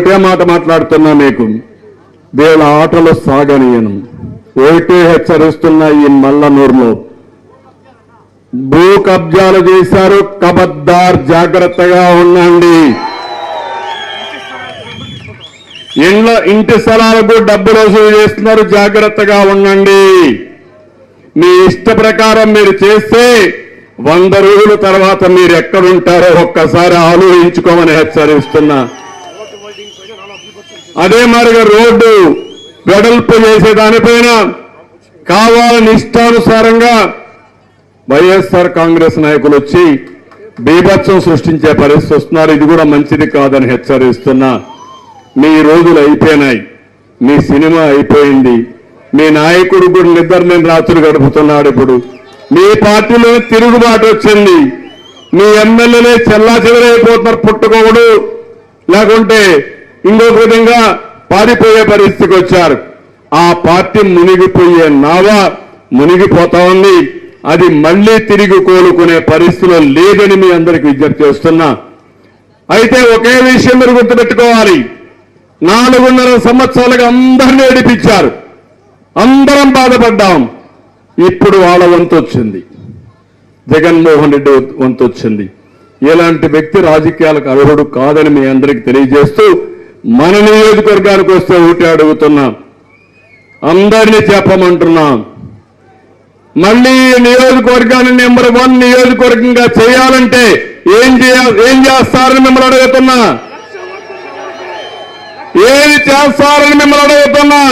ఒకటే మాట మాట్లాడుతున్నా మీకు? వీళ్ళ ఆటలు సాగనీయను. ఒకటే హెచ్చరిస్తున్న ఈ మల్లనూరులో భూ కబ్జాలు చేశారు కబద్దార్ జాగ్రత్తగా ఉండండి. ఇండ్ల ఇంటి స్థలాలకు డబ్బులు వసూలు చేస్తున్నారు జాగ్రత్తగా ఉండండి. మీ ఇష్ట ప్రకారం మీరు చేస్తే వంద రోజుల తర్వాత మీరు ఎక్కడుంటారో ఒక్కసారి ఆలోచించుకోమని హెచ్చరిస్తున్నా. అదే మరిగా రోడ్డు వెడల్పు చేసే దానిపైన కావాలని ఇష్టానుసారంగా వైఎస్ఆర్ కాంగ్రెస్ నాయకులు వచ్చి బీభత్సం సృష్టించే పరిస్థితి వస్తున్నారు. ఇది కూడా మంచిది కాదని హెచ్చరిస్తున్నా మీ రోజులు అయిపోయినాయి. మీ సినిమా అయిపోయింది. మీ నాయకుడు కూడా నిద్ర నేను రాత్రులు గడుపుతున్నాడు ఇప్పుడు. మీ పార్టీలో తిరుగుబాటు వచ్చింది. మీ ఎమ్మెల్యేలే చెల్లా చెదరైపోతున్నారు పుట్టుకోవడు లేకుంటే ఇంకొక విధంగా పారిపోయే పరిస్థితికి వచ్చారు. ఆ పార్టీ మునిగిపోయే నావ మునిగిపోతా ఉంది. అది మళ్ళీ తిరిగి కోలుకునే పరిస్థితిలో లేదని మీ అందరికి విజ్ఞప్తి చేస్తున్నా. అయితే ఒకే విషయం మీరు గుర్తుపెట్టుకోవాలి. నాలుగున్నర సంవత్సరాలుగా అందరినీ ఏడిపించారు. అందరం బాధపడ్డాం. ఇప్పుడు వాళ్ళ వంతు వచ్చింది. జగన్మోహన్ రెడ్డి వంతు వచ్చింది. ఇలాంటి వ్యక్తి రాజకీయాలకు అర్హుడు కాదని మీ అందరికి తెలియజేస్తూ మన నియోజకవర్గానికి వస్తే ఒకటి అడుగుతున్నాం. అందరినీ చెప్పమంటున్నాం. మళ్ళీ నియోజకవర్గాన్ని నెంబర్ వన్ నియోజకవర్గంగా చేయాలంటే ఏం చేయాలి ఏం చేస్తారని మిమ్మల్ని అడుగుతున్నా. ఏది చేస్తారని మిమ్మల్ని అడుగుతున్నా.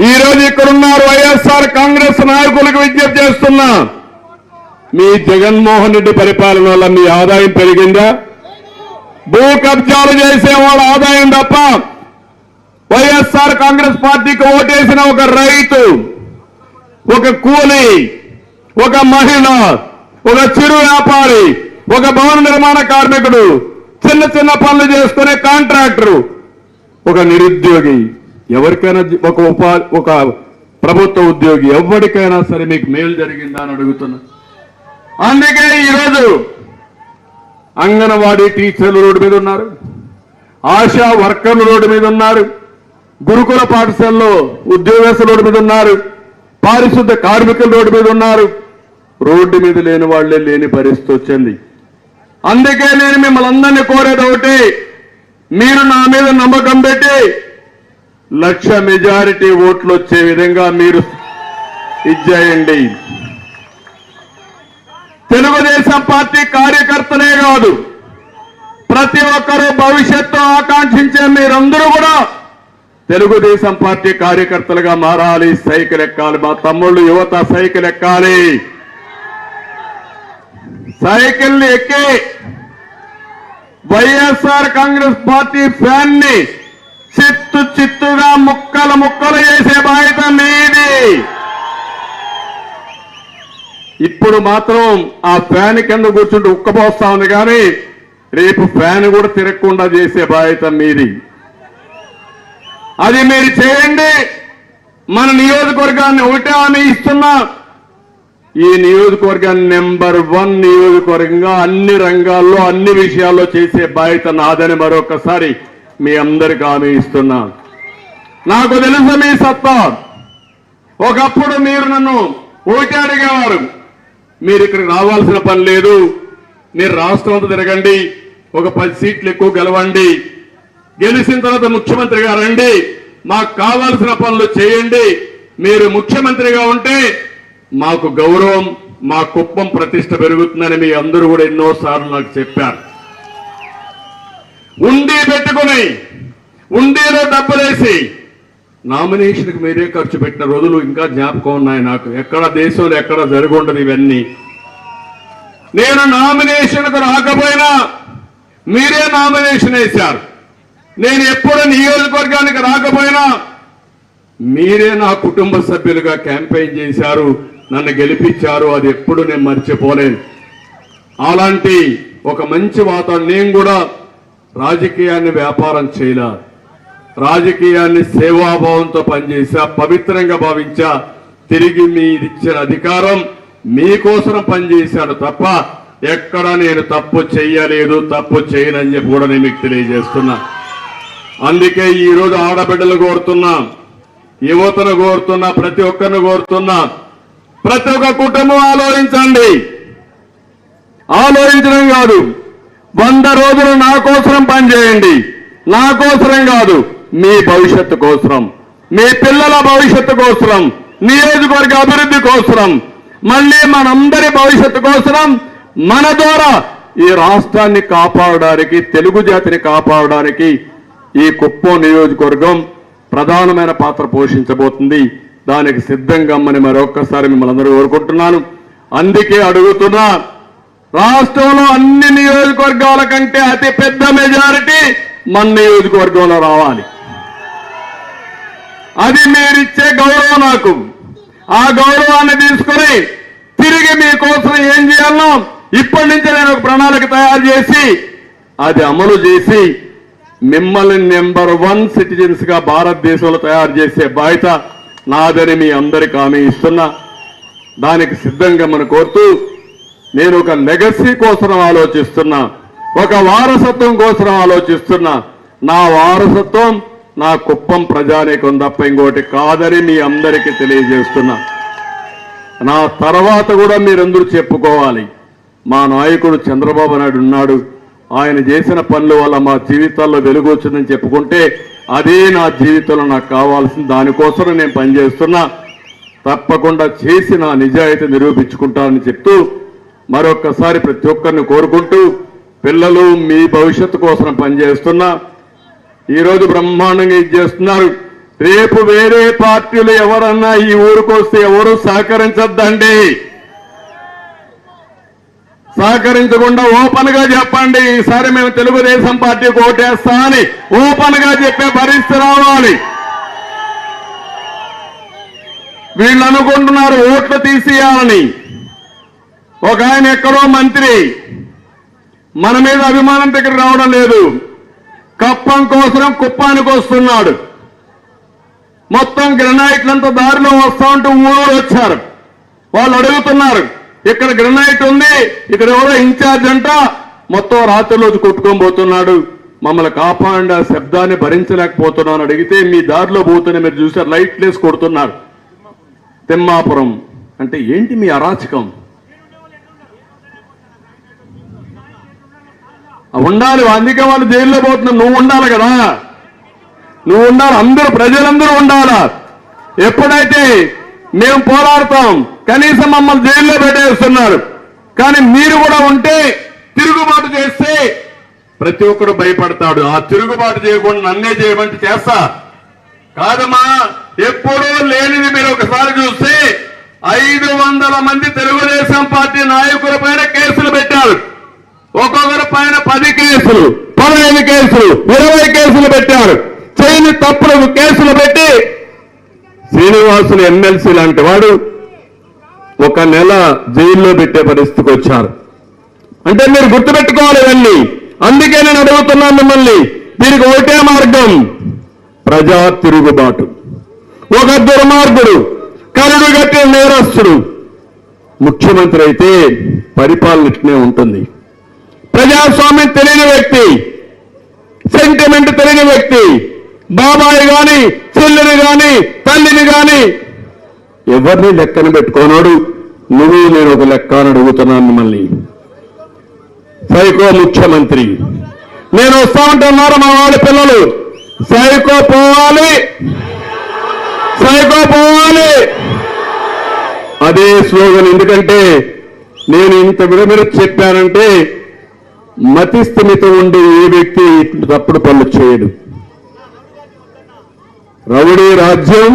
ఈ రోజు ఇక్కడున్నారు వైఎస్ఆర్ కాంగ్రెస్ నాయకులకు విజ్ఞప్తి చేస్తున్నా. మీ జగన్మోహన్ రెడ్డి పరిపాలన వల్ల మీ ఆదాయం పెరిగిందా? భూ కబ్జాలు చేసే వాళ్ళ ఆదాయం తప్ప వైఎస్ఆర్ కాంగ్రెస్ పార్టీకి ఓటేసిన ఒక రైతు ఒక కూలి ఒక మహిళ ఒక చిరు వ్యాపారి ఒక భవన నిర్మాణ కార్మికుడు చిన్న చిన్న పనులు చేసుకునే కాంట్రాక్టరు ఒక నిరుద్యోగి. ఎవరికైనా ఒక ఉపా ఒక ప్రభుత్వ ఉద్యోగి ఎవరికైనా సరే మీకు మేలు జరిగిందా అని అడుగుతున్నా. అందుకే ఈరోజు అంగన్వాడీ టీచర్లు రోడ్డు మీద ఉన్నారు. ఆశా వర్కర్లు రోడ్డు మీద ఉన్నారు. గురుకుల పాఠశాలలో ఉద్యోగస్తులు రోడ్డు మీద ఉన్నారు. పారిశుద్ధ కార్మికులు రోడ్డు మీద ఉన్నారు. రోడ్డు మీద లేని వాళ్ళే లేని పరిస్థితి వచ్చింది. అందుకే నేను మిమ్మల్ని అందరినీ కోరేది ఒకటి మీరు నా మీద నమ్మకం పెట్టి లక్ష మెజారిటీ ఓట్లు వచ్చే విధంగా మీరు ఇచ్చేయండి తెలుగుదేశం పార్టీ కార్యకర్తలే కాదు ప్రతి ఒక్కరూ భవిష్యత్తు ఆకాంక్షించే మీరందరూ కూడా తెలుగుదేశం పార్టీ కార్యకర్తలుగా మారాలి సైకిల్ ఎక్కాలి మా తమ్ముళ్ళు యువత సైకిల్ ఎక్కాలి. సైకిల్ ఎక్కి వైఎస్ఆర్ కాంగ్రెస్ పార్టీ ఫ్యాన్ని చిత్తు చిత్తుగా ముక్కలు ముక్కలు చేసే బాధ్యత మీది. ఇప్పుడు మాత్రం ఆ ఫ్యాన్ కింద కూర్చుంటే ఉక్కపోస్తా ఉంది కానీ రేపు ఫ్యాన్ కూడా తిరగకుండా చేసే బాధ్యత మీది. అది మీరు చేయండి. మన నియోజకవర్గాన్ని ఒకటే ఆమె ఇస్తున్నా. ఈ నియోజకవర్గాన్ని నెంబర్ వన్ నియోజకవర్గంగా అన్ని రంగాల్లో అన్ని విషయాల్లో చేసే బాధ్యత నాదని మరొకసారి మీ అందరికి హామీ ఇస్తున్నా. నాకు తెలుసు మీ సత్తా. ఒకప్పుడు మీరు నన్ను ఓటి అడిగేవారు. మీరు ఇక్కడికి రావాల్సిన పని లేదు. మీరు రాష్ట్రం అంతా తిరగండి. ఒక పది సీట్లు ఎక్కువ గెలవండి. గెలిచిన తర్వాత ముఖ్యమంత్రిగా రండి. మాకు కావాల్సిన పనులు చేయండి. మీరు ముఖ్యమంత్రిగా ఉంటే మాకు గౌరవం మా కుప్పం ప్రతిష్ట పెరుగుతుందని మీ అందరూ కూడా ఎన్నోసార్లు నాకు చెప్పారు. ఉండి పెట్టుకుని ఉండేలో డబ్బులేసి నామినేషన్కి మీరే ఖర్చు పెట్టిన రోజులు ఇంకా జ్ఞాపకం ఉన్నాయి నాకు. ఎక్కడ దేశంలో ఎక్కడ జరగundదు ఇవన్నీ. నేను నామినేషన్కు రాకపోయినా మీరే నామినేషన్ వేశారు. నేను ఎప్పుడు నియోజకవర్గానికి రాకపోయినా మీరే నా కుటుంబ సభ్యులుగా క్యాంపెయిన్ చేశారు నన్ను గెలిపించారు అది ఎప్పుడు నేను మర్చిపోలేను. అలాంటి ఒక మంచి వాతావరణం నేను కూడా రాజకీయాన్ని వ్యాపారం చేయలే. రాజకీయాన్ని సేవాభావంతో పనిచేసా పవిత్రంగా భావించా తిరిగి మీరిచ్చిన అధికారం మీకోసం పనిచేశాడు తప్ప ఎక్కడ నేను తప్పు చెయ్యలేదు తప్పు చేయనని చెప్పి కూడా నేను మీకు తెలియజేస్తున్నా. అందుకే ఈరోజు ఆడబిడ్డలు కోరుతున్నా యువతను కోరుతున్నా ప్రతి ఒక్కరిని కోరుతున్నా ప్రతి ఒక్క కుటుంబం ఆలోచించండి. ఆలోచించడం కాదు వంద రోజులు నా కోసరం పనిచేయండి నా కోసరం కాదు మీ భవిష్యత్తు కోసరం. మీ పిల్లల భవిష్యత్తు కోసరం నియోజకవర్గ అభివృద్ధి కోసరం. మళ్ళీ మనందరి భవిష్యత్తు కోసరం మన ద్వారా ఈ రాష్ట్రాన్ని కాపాడడానికి తెలుగు జాతిని కాపాడడానికి ఈ కుప్పం నియోజకవర్గం ప్రధానమైన పాత్ర పోషించబోతుంది. దానికి సిద్ధంగా అమ్మని మరొక్కసారి మిమ్మల్ని అందరూ కోరుకుంటున్నాను. అందుకే అడుగుతున్నా రాష్ట్రంలో అన్ని నియోజకవర్గాల కంటే అతి పెద్ద మెజారిటీ మన నియోజకవర్గంలో రావాలి. అది మీరిచ్చే గౌరవం నాకు. ఆ గౌరవాన్ని తీసుకుని తిరిగి మీకోసం ఏం చేయాలో ఇప్పటి నుంచి నేను ఒక ప్రణాళిక తయారు చేసి అది అమలు చేసి మిమ్మల్ని నెంబర్ వన్ సిటిజన్స్గా భారతదేశంలో తయారు చేసే బాధ్యత నాదని మీ అందరికి హామీ ఇస్తున్నా. దానికి సిద్ధంగా మనం కోరుతూ నేను ఒక లెగసీ కోసం ఆలోచిస్తున్నా ఒక వారసత్వం కోసం ఆలోచిస్తున్నా. నా వారసత్వం నా కుప్పం ప్రజానీకం తప్ప ఇంకోటి కాదని మీ అందరికీ తెలియజేస్తున్నా. నా తర్వాత కూడా మీరందరూ చెప్పుకోవాలి. మా నాయకుడు చంద్రబాబు నాయుడు ఉన్నాడు. ఆయన చేసిన పనుల వల్ల మా జీవితాల్లో వెలుగు వచ్చిందని చెప్పుకుంటే అదే నా జీవితంలో నాకు కావాల్సింది దానికోసం నేను పనిచేస్తున్నా. తప్పకుండా చేసి నా నిజాయితీ నిరూపించుకుంటానని చెప్తూ మరొక్కసారి ప్రతి ఒక్కరిని కోరుకుంటూ పిల్లలు మీ భవిష్యత్తు కోసం పనిచేస్తున్నా. ఈరోజు బ్రహ్మాండంగా ఇది చేస్తున్నారు. రేపు వేరే పార్టీలు ఎవరన్నా ఈ ఊరికి వస్తే ఎవరు సహకరించద్దండి? సహకరించకుండా ఓపెన్గా చెప్పండి. ఈసారి మేము తెలుగుదేశం పార్టీకి ఓటేస్తా అని ఓపెన్గా చెప్పే పరిస్థితి రావాలి. వీళ్ళు అనుకుంటున్నారు ఓట్లు తీసేయాలని. ఒక ఆయన ఎక్కడో మంత్రి. మన మీద అభిమానం దగ్గర రావడం లేదు. కప్పం కోసం కుప్పానికి వస్తున్నాడు. మొత్తం గ్రనైట్లంతా దారిలో వస్తా ఉంటూ ఊరు వచ్చారు. వాళ్ళు అడుగుతున్నారు ఇక్కడ గ్రనైట్ ఉంది ఇక్కడ ఎవరో ఇన్ఛార్జ్ అంట. మొత్తం రాత్రిలోకి కొట్టుకొని పోతున్నాడు. మమ్మల్ని కాపాడి ఆ శబ్దాన్ని భరించలేకపోతున్నాను అడిగితే మీ దారిలో పోతున్న మీరు చూసారు లైట్లేసి కొడుతున్నారు. తిమ్మాపురం అంటే ఏంటి మీ అరాచకం? ఉండాలి అందుకే వాళ్ళు జైల్లో పోతున్నారు నువ్వు ఉండాలి కదా. నువ్వు ఉండాలి అందరూ ప్రజలందరూ ఉండాలా. ఎప్పుడైతే మేము పోరాడతాం కనీసం మమ్మల్ని జైల్లో పెట్టేస్తున్నారు. కానీ మీరు కూడా ఉంటే తిరుగుబాటు చేస్తే ప్రతి ఒక్కడు భయపడతాడు. ఆ తిరుగుబాటు చేయకుండా నన్నే చేయమంటే చేస్తా. కాదమ్మా ఎప్పుడూ లేనిది మీరు ఒకసారి చూస్తే ఐదు వందల మంది తెలుగుదేశం పార్టీ నాయకుల పైన కేసులు పెట్టారు. ఒక్కొక్కరి పైన పది కేసులు పదహైదు కేసులు ఇరవై కేసులు పెట్టారు. చేయని తప్పులకు కేసులు పెట్టి శ్రీనివాసులు ఎమ్మెల్సీ లాంటి వాడు ఒక నెల జైల్లో పెట్టే పరిస్థితికి వచ్చారు. అంటే మీరు గుర్తుపెట్టుకోవాలి ఇవన్నీ. అందుకే నేను అడుగుతున్నాను మిమ్మల్ని దీనికి ఒకటే మార్గం ప్రజా తిరుగుబాటు. ఒక దుర్మార్గుడు కరుడు గట్టిన నేరస్తుడు ముఖ్యమంత్రి అయితే పరిపాలన ఇట్నే ఉంటుంది. ప్రజాస్వామ్యం తెలియని వ్యక్తి సెంటిమెంట్ తెలియని వ్యక్తి బాబాయి గాని చెల్లిని గాని తల్లిని గాని. ఎవరిని లెక్కన పెట్టుకోనాడు? నువ్వు నేను ఒక లెక్క అని అడుగుతున్నాను మిమ్మల్ని. సైకో ముఖ్యమంత్రి. నేను వస్తా ఉంటున్నారు మా వాళ్ళ పిల్లలు. సైకో పోవాలి. సైకో పోవాలి. అదే స్లోగన్ ఎందుకంటే నేను ఇంత విడమిడ చెప్పానంటే మతిస్థిమితం ఉండే ఏ వ్యక్తి తప్పుడు పనులు చేయడు. రౌడీ రాజ్యం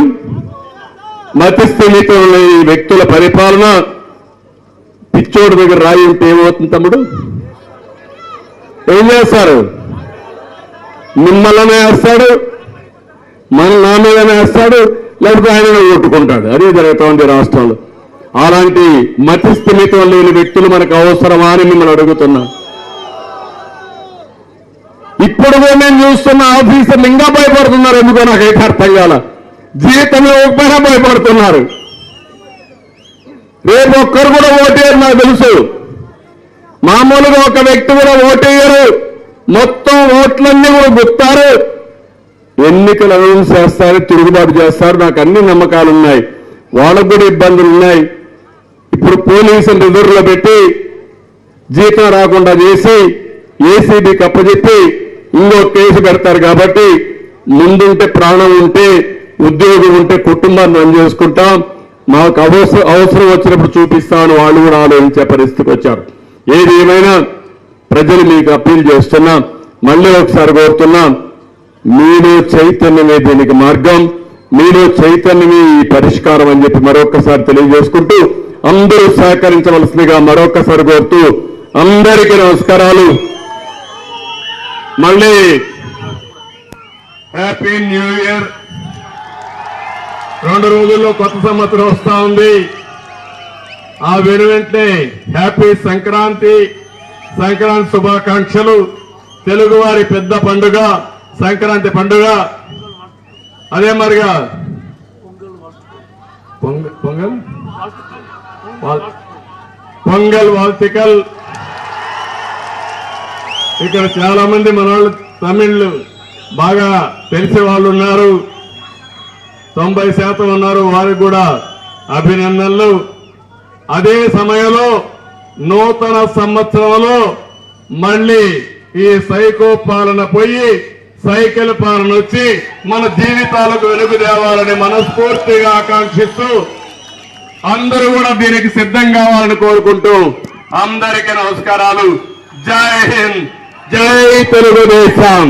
మతస్థిమితం లేని వ్యక్తుల పరిపాలన పిచ్చోడు దగ్గర రాయి ఉంటే ఏమవుతుంది తమ్ముడు? ఏం చేస్తారు? మిమ్మల్ని వేస్తాడు మన నా మీద వేస్తాడు లేకపోతే ఆయన కొట్టుకుంటాడు. అదే జరుగుతూ ఉంది రాష్ట్రంలో. అలాంటి మతిస్థిమితం లేని వ్యక్తులు మనకు అవసరమా అని మిమ్మల్ని అడుగుతున్నాను ఇప్పుడు మేము చూస్తున్న ఆఫీసర్లు ఇంకా భయపడుతున్నారు ఎందుకో నాకైతే అర్థం కాల. జీవితంలో ఒక్కైనా భయపడుతున్నారు. రేపు ఒక్కరు కూడా ఓటేయరు నాకు తెలుసు. మామూలుగా ఒక వ్యక్తి కూడా ఓటేయరు. మొత్తం ఓట్లన్నీ కూడా గుప్తారు ఎన్నికలు అనౌన్స్ చేస్తారు తిరుగుబాటు చేస్తారు. నాకు అన్ని నమ్మకాలు ఉన్నాయి. వాళ్ళకు కూడా ఇబ్బందులు ఉన్నాయి. ఇప్పుడు పోలీసులు రిజర్వ్లో పెట్టి జీతం రాకుండా చేసి ఏసీబీకి అప్పచెప్పి ఇంకో కేసు పెడతారు కాబట్టి ముందుంటే ప్రాణం ఉంటే ఉద్యోగం ఉంటే కుటుంబాన్ని రన్ చేసుకుంటాం. మాకు అవసరం అవసరం వచ్చినప్పుడు చూపిస్తామని వాళ్ళు కూడా ఆలోచించే పరిస్థితికి వచ్చారు. ఏది ఏమైనా ప్రజలు మీకు అప్పీల్ చేస్తున్నా మళ్ళీ ఒకసారి కోరుతున్నా మీలో చైతన్యమే దీనికి మార్గం. మీలో చైతన్యమే ఈ పరిష్కారం అని చెప్పి మరొకసారి తెలియజేసుకుంటూ అందరూ సహకరించవలసిందిగా మరొకసారి కోరుతూ అందరికీ నమస్కారాలు. మళ్ళీ హ్యాపీ న్యూ ఇయర్ రెండు రోజుల్లో కొత్త సంవత్సరం వస్తా ఉంది. ఆ వెను వెంటనే హ్యాపీ సంక్రాంతి సంక్రాంతి శుభాకాంక్షలు. తెలుగువారి పెద్ద పండుగ సంక్రాంతి పండుగ. అదే మరిగా పొంగల్? పొంగల్ వాల్తికల్. ఇక్కడ చాలా మంది మన వాళ్ళు తమిళ్ళు బాగా తెలిసే వాళ్ళు ఉన్నారు. తొంభై శాతం ఉన్నారు. వారికి కూడా అభినందనలు. అదే సమయంలో నూతన సంవత్సరంలో మళ్ళీ ఈ సైకో పాలన పోయి సైకిల్ పాలన వచ్చి మన జీవితాలకు వెలుగు తేవాలని మనస్ఫూర్తిగా ఆకాంక్షిస్తూ అందరూ కూడా దీనికి సిద్ధం కావాలని కోరుకుంటూ అందరికీ నమస్కారాలు. జై హింద్. జై తెలుగుదేశం.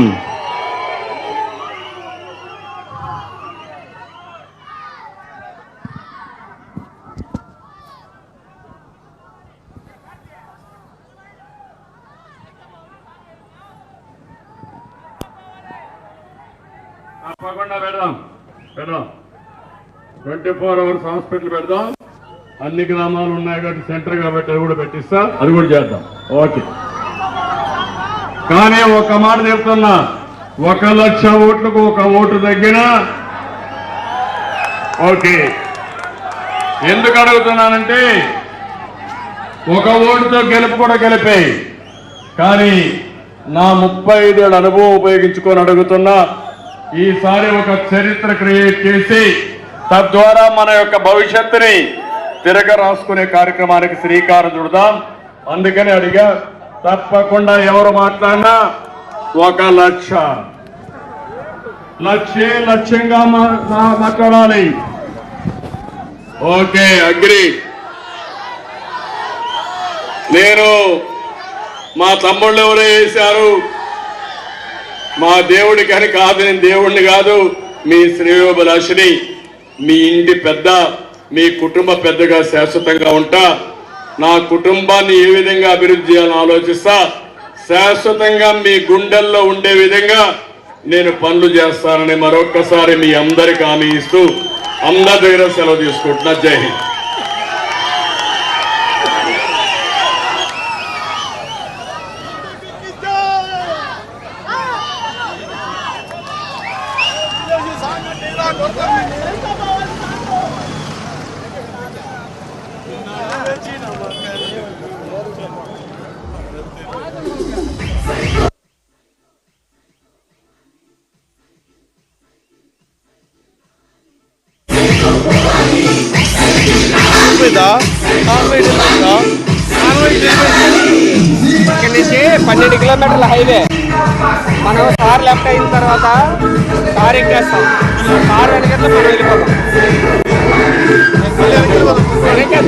తప్పకుండా పెడదాం పెడదాం. ట్వంటీ ఫోర్ అవర్స్ హాస్పిటల్ పెడదాం. అన్ని గ్రామాలు ఉన్నాయి కాబట్టి సెంటర్ కాబట్టి అది కూడా పెట్టిస్తా. అది కూడా చేద్దాం. ఓకే. కానీ ఒక మాట చెప్తున్నా. ఒక లక్ష ఓట్లకు ఒక ఓటు తగ్గిన ఓకే. ఎందుకు అడుగుతున్నానంటే ఒక ఓటుతో గెలుపు కూడా గెలిపే. కానీ నా ముప్పై ఐదేళ్ళ అనుభవం ఉపయోగించుకొని అడుగుతున్నా ఈసారి ఒక చరిత్ర క్రియేట్ చేసి తద్వారా మన యొక్క భవిష్యత్తుని తిరగ రాసుకునే కార్యక్రమానికి శ్రీకారం చుడదాం. అందుకని అడిగా తప్పకుండా ఎవరు మాట్లాడినా ఒక లక్ష. లక్ష్యే లక్ష్యంగా మాట్లాడాలి. Okay agree. నేను మా తమ్ముళ్ళు ఎవరో వేశారు మా దేవుడి కానీ కాదు నేను దేవుడిని కాదు. మీ శ్రేయోభిలాషిని మీ ఇంటి పెద్ద మీ కుటుంబ పెద్దగా శాశ్వతంగా ఉంటా. నా కుటుంబాన్ని ఏ విధంగా అభివృద్ధి చేయాలని ఆలోచిస్తా? శాశ్వతంగా మీ గుండెల్లో ఉండే విధంగా నేను పనులు చేస్తానని మరొక్కసారి మీ అందరికి హామీ ఇస్తూ అందరి దగ్గర సెలవు తీసుకుంటున్నా. జై హింద్. పన్నెండు కిలోమీటర్ల హైవే మనం కార్ లెఫ్ట్ అయిన తర్వాత కార్ ఎక్కేస్తాం. కార్ వెనకట్ల మనం వెళ్ళిపోతాం.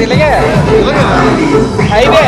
ఇలాగే. హైవే